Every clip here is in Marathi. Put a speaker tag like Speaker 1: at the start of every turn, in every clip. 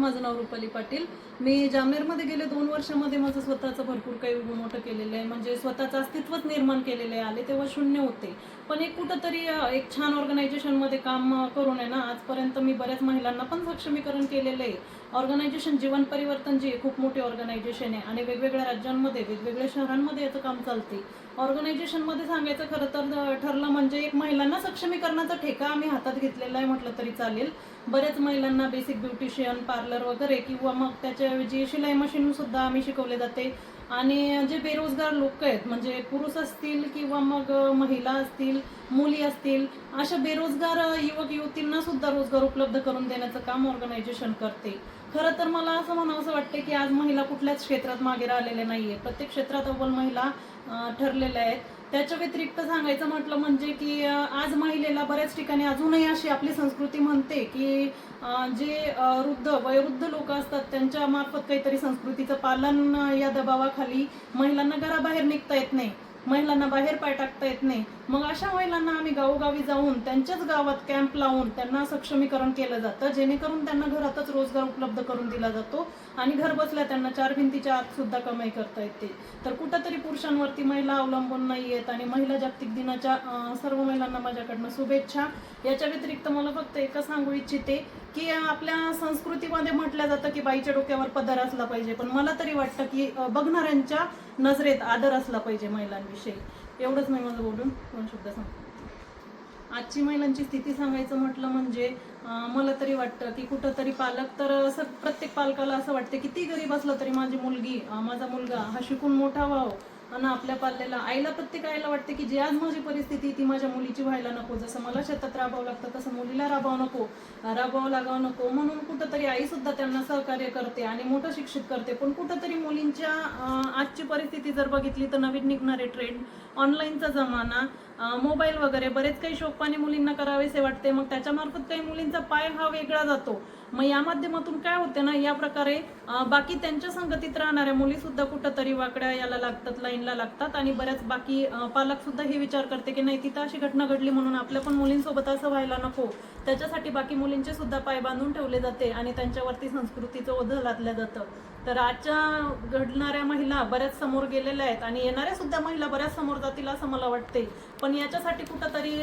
Speaker 1: माझं नाव रुपाली पाटील. मी जामनेरमध्ये गेले दोन वर्षामध्ये माझं स्वतःचं भरपूर काही मोठं केलेलं आहे. म्हणजे स्वतःचं अस्तित्वच निर्माण केलेलं आहे. आले तेव्हा शून्य होते. पण एक कुठंतरी एक छान ऑर्गनायझेशनमध्ये काम करून आहे ना आजपर्यंत मी बऱ्याच महिलांना पण सक्षमीकरण केलेलं आहे. ऑर्गनायझेशन जीवन परिवर्तन जी खूप मोठी ऑर्गनायझेशन आहे. आणि वेगवेगळ्या राज्यांमध्ये वेगवेगळ्या शहरांमध्ये याचं काम चालते ऑर्गनायझेशनमध्ये सांगायचं खरं तर ठरलं म्हणजे एक महिलांना सक्षमीकरणाचा ठेका आम्ही हातात घेतलेला आहे म्हटलं तरी चालेल. बऱ्याच महिलांना बेसिक ब्युटिशियन पार्लर वगैरे किंवा मग त्याच्याऐवजी शिलाई मशीन सुद्धा आम्ही शिकवले जाते. आणि जे बेरोजगार लोक आहेत म्हणजे पुरुष असतील किंवा मग महिला असतील मुली असतील अशा बेरोजगार युवक युवतींना सुद्धा रोजगार उपलब्ध करून देण्याचं काम ऑर्गनायझेशन करते. खरं तर मला असं म्हणावं वाटते की आज महिला कुठल्याच क्षेत्रात मागे राहिलेल्या नाहीये. प्रत्येक क्षेत्रात अव्वल महिला ठरलेल्या आहेत. त्याच्या व्यतिरिक्त सांगायचं म्हटलं म्हणजे की आज महिलेला बऱ्याच ठिकाणी अजूनही अशी आपली संस्कृती म्हणते की जे वृद्ध वयोवृद्ध लोक असतात त्यांच्या मार्फत काहीतरी संस्कृतीचं पालन या दबावाखाली महिलांना घराबाहेर निघता येत नाही. महिलांना बाहेर पाय टाकता येत नाही. मग अशा महिलांना आम्ही गावोगावी जाऊन त्यांच्याच गावात कॅम्प लावून त्यांना सक्षमीकरण केलं जातं जेणेकरून त्यांना घरातच रोजगार उपलब्ध करून दिला जातो आणि घर बसल्या त्यांना चार भिंतीच्या आत सुद्धा कमाई करता येते. तर कुठंतरी पुरुषांवरती महिला अवलंबून नाही आहेत आणि महिला जागतिक दिनाच्या सर्व महिलांना माझ्याकडनं शुभेच्छा. याच्या व्यतिरिक्त मला फक्त एकच सांगू इच्छिते की आपल्या संस्कृतीमध्ये म्हटलं जातं की बाईच्या डोक्यावर पदर असला पाहिजे पण मला तरी वाटतं की बघणाऱ्यांच्या नजरेत आदर असला पाहिजे महिलांविषयी. एवढंच नाही माझं बोलून दोन शब्द सांगतो. आजची महिलांची स्थिती सांगायचं म्हटलं म्हणजे मला तरी वाटतं की कुठंतरी पालक तर असं प्रत्येक पालकाला असं वाटतं किती गरीब असलं तरी माझी मुलगी माझा मुलगा हा शिकून मोठा व्हावं. आणि आपल्या पाल्याला आईला प्रत्येक आईला वाटते की जी आज माझी परिस्थिती ती माझ्या मुलीची व्हायला नको. जसं मला शेतात राबावं लागतं तसं मुलीला राबावं नको. राबावं लागावं नको. म्हणून कुठंतरी आई सुद्धा त्यांना सहकार्य करते आणि मोठं शिक्षित करते. पण कुठंतरी मुलींच्या आजची परिस्थिती जर बघितली तर नवीन निघणारे ट्रेंड ऑनलाईनचा जमाना मोबाईल वगैरे बरेच काही शोकपाने मुलींना करावेसे वाटते. मग त्याच्यामार्फत काही मुलींचा पाय हा वेगळा जातो. मग या माध्यमातून काय होते ना या प्रकारे बाकी त्यांच्या संगतीत राहणाऱ्या मुली सुद्धा कुठंतरी वाकड्या याला लागतात लाईनला लागतात आणि बऱ्याच बाकी पालक सुद्धा हे विचार करते की नाही तिथं अशी घटना घडली म्हणून आपल्या पण मुलींसोबत असं व्हायला नको. त्याच्यासाठी बाकी मुलींचे सुद्धा पाय बांधून ठेवले जाते आणि त्यांच्यावरती संस्कृतीचं ओझं लादलं जातं. तर आजच्या घडणाऱ्या महिला बऱ्याच समोर गेलेल्या आहेत आणि येणाऱ्या सुद्धा महिला बऱ्याच समोर जातील असं मला वाटते पण याच्यासाठी कुठंतरी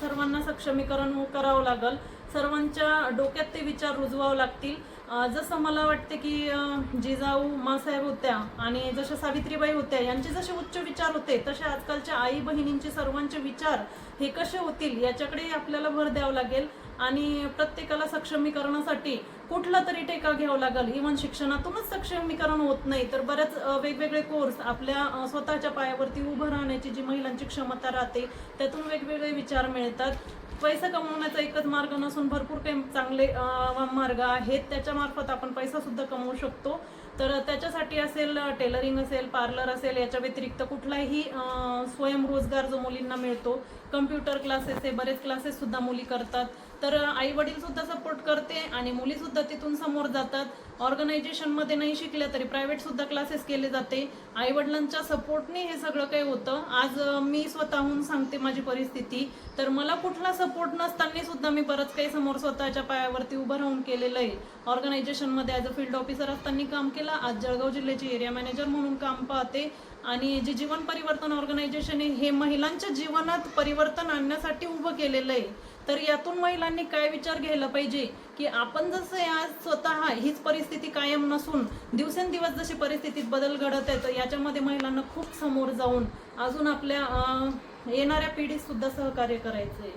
Speaker 1: सर्वांना सक्षमीकरण करावं लागल. सर्वांच्या डोक्यात ते विचार रुजवावं लागतील. जसं मला वाटते की जिजाऊ मासाहेब होत्या आणि जशा सावित्रीबाई होत्या यांचे जसे उच्च विचार होते तसे आजकालच्या आई बहिणींचे सर्वांचे विचार हे कसे होतील याच्याकडे आपल्याला भर द्यावं लागेल आणि प्रत्येकाला सक्षमीकरणासाठी कुठला तरी टेका घ्यावा लागेल. इव्हन शिक्षणातूनच सक्षमीकरण होत नाही तर बऱ्याच वेगवेगळे कोर्स आपल्या स्वतःच्या पायावरती उभं राहण्याची जी महिलांची क्षमता राहते त्यातून वेगवेगळे विचार मिळतात. पैसा कमवण्याचा एकच मार्ग नसून भरपूर काही चांगले मार्ग आहेत. त्याच्यामार्फत आपण पैसा सुद्धा कमवू शकतो. तर त्याच्यासाठी असेल टेलरिंग असेल पार्लर असेल याच्या व्यतिरिक्त कुठलाही स्वयंरोजगार जो मुलींना मिळतो कम्प्युटर क्लासेस आहे बरेच क्लासेस सुद्धा मुली करतात. तर आई वडील सुद्धा सपोर्ट करते आणि मुली सुद्धा तिथून समोर जातात. ऑर्गनायझेशनमध्ये नाही शिकल्या तरी प्रायव्हेट सुद्धा क्लासेस केले जाते. आई वडिलांच्या सपोर्टने हे सगळं काही होतं. आज मी स्वतःहून सांगते माझी परिस्थिती. तर मला कुठला सपोर्ट नसताना सुद्धा मी बरंच काही समोर स्वतःच्या पायावरती उभं राहून केलेलं आहे. ऑर्गनायझेशनमध्ये ॲज अ फील्ड ऑफिसर असताना काम केलं. आज जळगाव जिल्ह्याची एरिया मॅनेजर म्हणून काम पाहते. आणि जे जीवन परिवर्तन ऑर्गनायझेशन आहे हे महिलांच्या जीवनात परिवर्तन आणण्यासाठी उभं केलेलं आहे. तर यातून महिलांनी काय विचार घ्यायला पाहिजे? की आपण जसं आज स्वतः हीच परिस्थिती कायम नसून दिवसेंदिवस जशी परिस्थितीत बदल घडत आहे तर याच्यामध्ये महिलांना खूप समोर जाऊन अजून आपल्या येणाऱ्या पिढीत सुद्धा सहकार्य करायचं आहे